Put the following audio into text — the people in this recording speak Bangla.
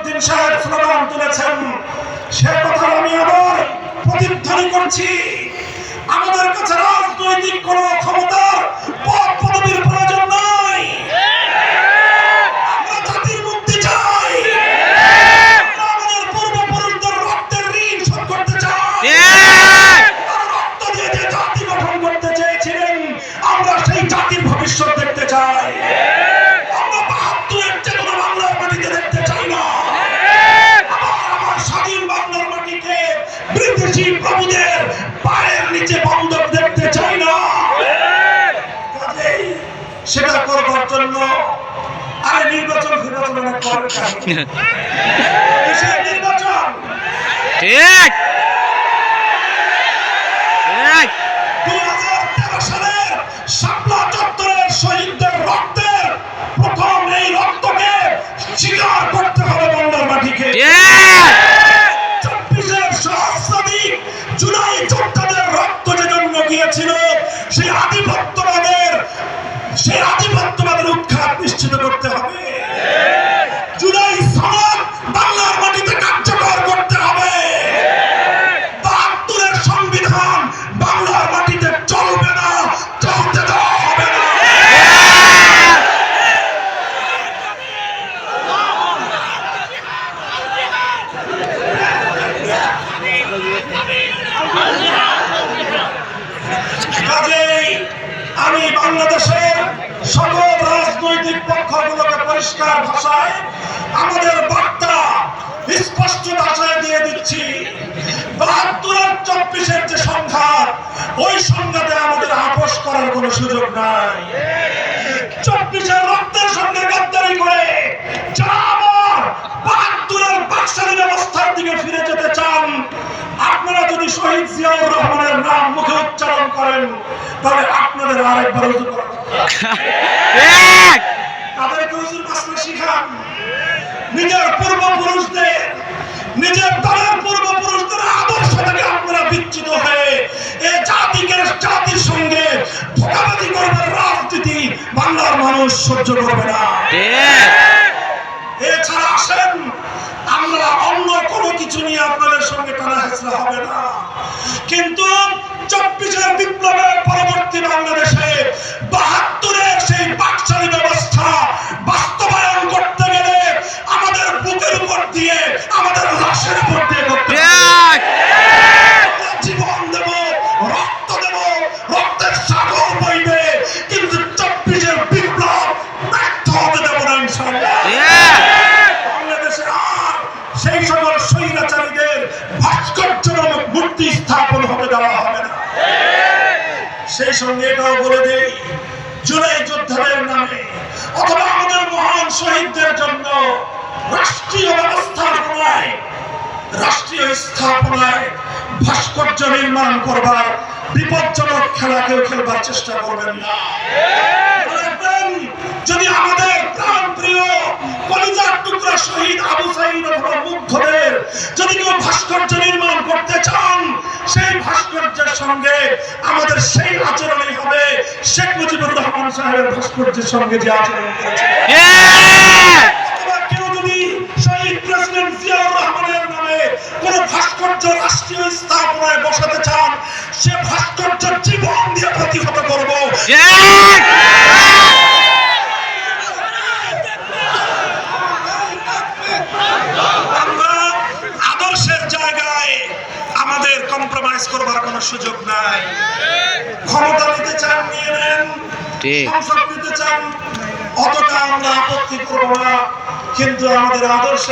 উদ্দিন সাহেব স্লোগান তুলেছেন। সে কথা আমি আবার প্রতিধ্বনি করছি। আমাদের কাছে রাজনৈতিক সেটা করবার জন্য আরে নির্বাচন নির্বাচন? ঠিক রক্তের প্রথম এই রক্তকে স্বীকার করতে হবে বাংলার মাটিকে। নিশ্চিত করতে হবে। জুলাই বাংলার মাটিতে কার্যকর করতে হবে। বাহাত্তরের সংবিধান বাংলার মাটিতে চলবে না, চলতে দেওয়া হবে না। কাজেই আমি বাংলাদেশের সকল রাজনৈতিক পক্ষগুলোকে পরিষ্কার ভাষায় আমাদের বার্তা স্পষ্ট ভাষায় দিয়ে দিচ্ছি। বাহাত্তর চব্বিশের যে সংঘাত, ওই সংঘাতে আমাদের আপোষ করার কোনো সুযোগ নাই। চব্বিশের রক্তের সঙ্গে গাদ্দারি করে শহীদ জিয়াউর রহমানের নাম মুখে উচ্চারণ করেন। তাহলে আপনাদের আরেকবার উজু করা তাদেরকে উজুর মাসলা শিখান। নিজের পূর্বপুরুষদের নিজের দলের পূর্বপুরুষদের আদর্শ থেকে আপনারা বিচ্যুত হয়ে এ জাতিকে জাতির সঙ্গে ধোকাবাজি করবার রাজনীতি বাংলার মানুষ সহ্য করবে না। এছাড়া আসেন আমরা অন্য কোনো কিছু নিয়ে আপনাদের সঙ্গে টানা হেঁচড়া হবে না। কিন্তু চব্বিশের বিপ্লবের পরবর্তী বাংলাদেশে বাহাত্তরের সেই বাকশালী ব্যবস্থা বাস্তবায়ন করতে গেলে আমাদের বুকের উপর দিয়ে আমাদের লাশের উপর দিয়ে করতে। জীবন দেব রক্ত দেব রক্তের সাগর বইবে কিন্তু চব্বিশের বিপ্লব ব্যর্থ হতে দেব না ইনশাল্লাহ বাংলাদেশে আর সেই সকল স্বৈরাচারীদের ভাস্কর্য মূর্তি স্থাপন দেওয়া হবে না। সেই সঙ্গে এটাও বলে জুলাই যোদ্ধাদের নামে অথবা আমাদের মহান শহীদদের জন্য রাষ্ট্রীয় ব্যবস্থাপনায়, রাষ্ট্রীয় স্থাপনায় ভাস্কর্য নির্মাণ করবার বিপজ্জনক খেলা কেউ খেলবার চেষ্টা করবেন না। যদি আমাদের প্রাণ প্রিয় কলিজার টুকরা শহীদ আবু সাইদ অথবা মুগ্ধদের যদি কেউ ভাস্কর্য নির্মাণ করতে চান সেই ভাস্কর্যের সঙ্গে আমাদের সেই আচরণই হবে। শেখ মুজিবুর রহমান সাহেবের ভাস্কর্যের সঙ্গে যে আচরণ করেছে। কেউ ভাস্কর্য রাষ্ট্রীয় বসাতে চান, সে ভাস্কর্য জীবন দিয়ে প্রতিহত করব ঠিক আমরা আদর্শের জায়গায় আমাদের কম্প্রোমাইজ করবার কোনো সুযোগ নাই। ক্ষমতা নিতে চান নিয়ে নেন। সংসদ নিতে চান অতটা আমরা আপত্তি করব না। কিন্তু আমাদের আদর্শের